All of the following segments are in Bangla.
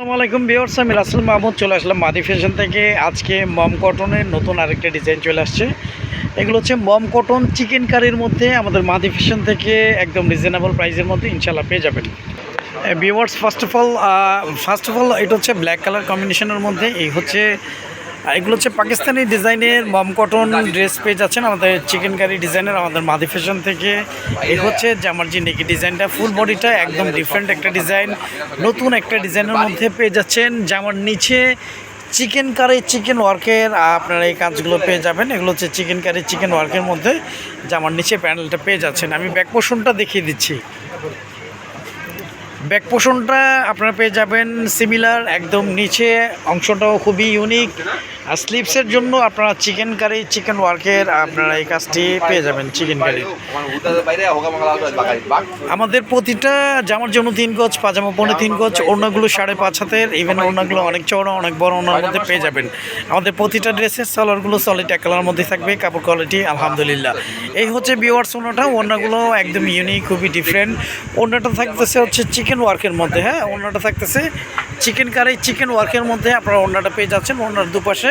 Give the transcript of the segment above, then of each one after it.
আসসালামু বিওর্স আমি রাসেল মাহমুদ, চলে আসলাম মাদি ফ্যাশন থেকে। আজকে মম কটনের নতুন আরেকটা ডিজাইন চলে আসছে। এগুলো হচ্ছে মম কটন চিকেন কারির মধ্যে, আমাদের মাদি ফ্যাশন থেকে একদম রিজনেবল প্রাইসের মধ্যে ইনশাল্লাহ পেয়ে যাবেন। বিওয়ার্স first of all first of all এটা হচ্ছে ব্ল্যাক কালার কম্বিনেশনের মধ্যে, এই হচ্ছে আর এগুলো হচ্ছে পাকিস্তানি ডিজাইনের মম কটন ড্রেস পেয়ে যাচ্ছেন আমাদের চিকেন কারি ডিজাইনের আমাদের মাদি ফ্যাশন থেকে। এই হচ্ছে জামার যে নেকি ডিজাইনটা ফুল বডিটা একদম ডিফারেন্ট একটা ডিজাইন নতুন একটা ডিজাইনের মধ্যে পেয়ে যাচ্ছেন জামার নিচে চিকেন কারি চিকেন ওয়ার্কের আপনারা এই কাজগুলো পেয়ে যাবেন। এগুলো হচ্ছে চিকেন কারি চিকেন ওয়ার্কের মধ্যে জামার নিচে প্যানেলটা পেয়ে যাচ্ছেন। আমি ব্যাক পোর্শনটা দেখিয়ে দিচ্ছি। ব্যাক পোর্শনটা আপনারা পেয়ে যাবেন সিমিলার একদম নিচে, অংশটাও খুবই ইউনিক স্লিপসের জন্য আপনারা চিকেন কারি, চিকেন ওয়ার্কের আপনারা এই কাজটি পেয়ে যাবেন, চিকেন কারি। আমাদের প্রতিটা জামার জন্য তিন গজ, পাজামা পনেরো তিন গজ, ওড়নাগুলো সাড়ে পাঁচ হাতের ইভেন অন্যগুলো অনেক চওড়া, অনেক বড় ওড়নার মধ্যে পেয়ে যাবেন। আমাদের প্রতিটা ড্রেসের সালোয়ারগুলো সলিড এক কালার মধ্যে থাকবে, কাপড় কোয়ালিটি আলহামদুলিল্লাহ। এই হচ্ছে বিওয়ার্স ওড়নাটা, ওড়নাগুলো একদম ইউনিক খুবই ডিফারেন্ট ওড়নাটা থাকতেছে হচ্ছে চিকেন ওয়ার্কের মধ্যে হ্যাঁ? ওড়নাটা থাকতেছে চিকেন কারি চিকেন ওয়ার্কের মধ্যে আপনারা ওড়নাটা পেয়ে যাচ্ছেন। ওড়নার দুপাশে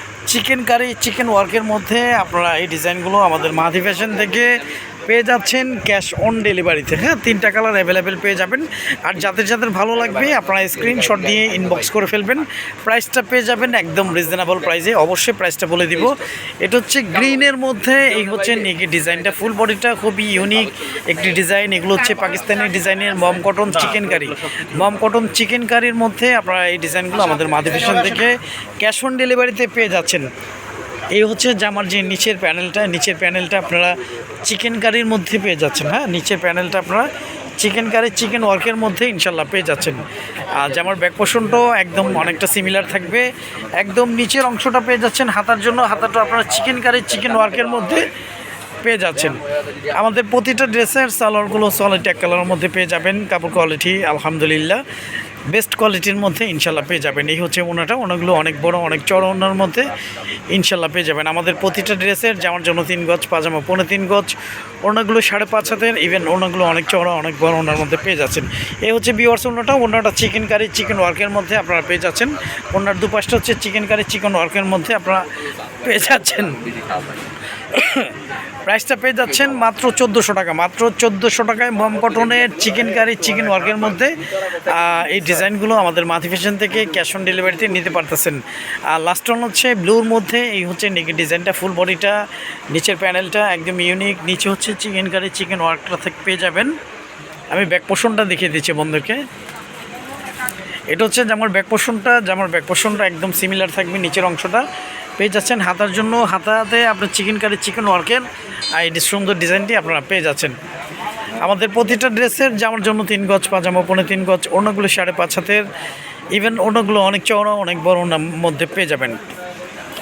চিকেন কারি চিকেন ওয়ার্কের মধ্যে আপনারা এই ডিজাইনগুলো আমাদের মাধি ফ্যাশন থেকে পেয়ে যাচ্ছেন ক্যাশ অন ডেলিভারিতে হ্যাঁ তিনটা কালার অ্যাভেলেবেল পেয়ে যাবেন। আর যাদের যাদের ভালো লাগবে, আপনারা স্ক্রিনশট দিয়ে ইনবক্স করে ফেলবেন। প্রাইসটা পেয়ে যাবেন একদম রিজনেবল প্রাইসে অবশ্যই প্রাইসটা বলে দিব। এটা হচ্ছে গ্রিনের মধ্যে, এই হচ্ছে নেকি ডিজাইনটা। ফুল বডিটা খুবই ইউনিক একটি ডিজাইন এগুলো হচ্ছে পাকিস্তানি ডিজাইনের মম কটন চিকেন কারি মম কটন চিকেন কারির মধ্যে আপনারা এই ডিজাইনগুলো আমাদের মাধি থেকে ক্যাশ অন ডেলিভারিতে পেয়ে যাচ্ছেন। এই হচ্ছে জামার যে নিচের প্যানেলটা নিচের প্যানেলটা আপনারা চিকেন কারির মধ্যে পেয়ে যাচ্ছেন হ্যাঁ? নিচের প্যানেলটা আপনারা চিকেন কারি, চিকেন ওয়ার্কের মধ্যে ইনশাল্লাহ পেয়ে যাচ্ছেন। আর জামার ব্যাক পোষণটাও একদম অনেকটা সিমিলার থাকবে। একদম নিচের অংশটা পেয়ে যাচ্ছেন হাতার জন্য, হাতাটা আপনারা চিকেন কারি, চিকেন ওয়ার্কের মধ্যে পেয়ে যাচ্ছেন। আমাদের প্রতিটা ড্রেসের সালোয়ারগুলো সলিড এক কালারের মধ্যে পেয়ে যাবেন, কাপড় কোয়ালিটি আলহামদুলিল্লাহ। বেস্ট কোয়ালিটির মধ্যে ইনশাল্লাহ পেয়ে যাবেন। এই হচ্ছে ওনাটা, ওনাগুলো অনেক বড়, অনেক চড় ওনার মধ্যে ইনশাল্লাহ পেয়ে যাবেন। আমাদের প্রতিটা ড্রেসের যেমন জন্য তিন গজ, পাজামা পনেরো তিন গজ, ওনাগুলো সাড়ে পাঁচ হাতের ইভেন ওনাগুলো অনেক চড়া, অনেক বড় ওনার মধ্যে পেয়ে যাচ্ছেন। এই হচ্ছে বিওয়ার্স ওনাটা ওনাটা চিকেন কারি চিকেন ওয়ার্কের মধ্যে আপনারা পেয়ে যাচ্ছেন। ওনার দুপাশটা হচ্ছে চিকেন কারি চিকেন ওয়ার্কের মধ্যে আপনারা পেয়ে যাচ্ছেন। প্রাইসটা পেয়ে যাচ্ছেন মাত্র চোদ্দোশো টাকা। মাত্র চোদ্দোশো টাকায় মম কটনের চিকেন কারি চিকেন ওয়ার্কের মধ্যে এই ডিজাইনগুলো আমাদের মাথি ফ্যাশন থেকে ক্যাশ অন ডেলিভারিতে নিতে পারতেছেন। আর লাস্ট ওয়ান হচ্ছে ব্লুর মধ্যে, এই হচ্ছে নেকি, ডিজাইনটা ফুল বডিটা নিচের প্যানেলটা একদম ইউনিক নিচে হচ্ছে চিকেন কারি চিকেন ওয়ার্কটা থেকে পেয়ে যাবেন। আমি ব্যাক পোষণটা দেখিয়ে দিচ্ছি বন্ধুকে। এটা হচ্ছে জামার ব্যাক পোর্শনটা জামার ব্যাক পোর্শনটা একদম সিমিলার থাকবে নিচের অংশটা। পেয়ে যাচ্ছেন হাতার জন্য, হাতাতে আপনার চিকেন কারি চিকেন ওয়ার্কের আর এই সুন্দর ডিজাইনটি আপনারা পেয়ে যাচ্ছেন। আমাদের প্রতিটা ড্রেসের জামার জন্য তিন গজ পাজামা, পনেরো তিন গজ, অন্যগুলো সাড়ে পাঁচ হাতের ইভেন অন্যগুলো অনেক চওড়া, অনেক বড় ওনার মধ্যে পেয়ে যাবেন।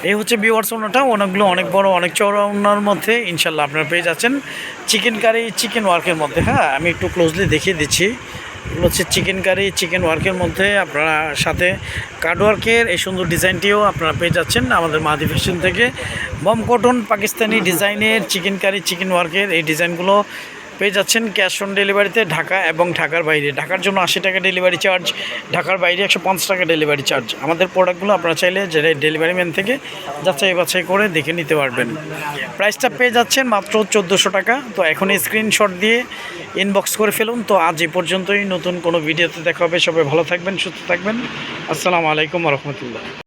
এই হচ্ছে বিওয়ার্স ওনাটা ওনাগুলো অনেক বড়, অনেক চওড়া ওনার মধ্যে ইনশাল্লাহ আপনারা পেয়ে যাচ্ছেন। চিকেন কারি চিকেন ওয়ার্কের মধ্যে হ্যাঁ আমি একটু ক্লোজলি দেখিয়ে দিচ্ছি। হচ্ছে চিকেন কারি চিকেন ওয়ার্কের মধ্যে আপনারা সাথে কার্ড ওয়ার্কের এই সুন্দর ডিজাইনটিও আপনারা পেয়ে যাচ্ছেন আমাদের মাদি ফ্যাশন থেকে। বম কটন পাকিস্তানি ডিজাইনের চিকেন কারি চিকেন ওয়ার্কের এই ডিজাইনগুলো পেয়ে যাচ্ছেন ক্যাশ অন ডেলিভারিতে ঢাকা এবং ঢাকার বাইরে। ঢাকার জন্য আশি টাকা ডেলিভারি চার্জ, ঢাকার বাইরে একশো পঞ্চাশ টাকা ডেলিভারি চার্জ। আমাদের প্রোডাক্টগুলো আপনারা চাইলে যে ডেলিভারি ম্যান থেকে যাচাই বাছাই করে দেখে নিতে পারবেন। প্রাইসটা পেয়ে যাচ্ছেন মাত্র চোদ্দোশো টাকা। তো এখন স্ক্রিনশট দিয়ে ইনবক্স করে ফেলুন। তো আজ এ পর্যন্তই। নতুন কোনো ভিডিওতে দেখা হবে। সবাই ভালো থাকবেন, সুস্থ থাকবেন। আসসালামু আলাইকুম রহমতুল্লাহ।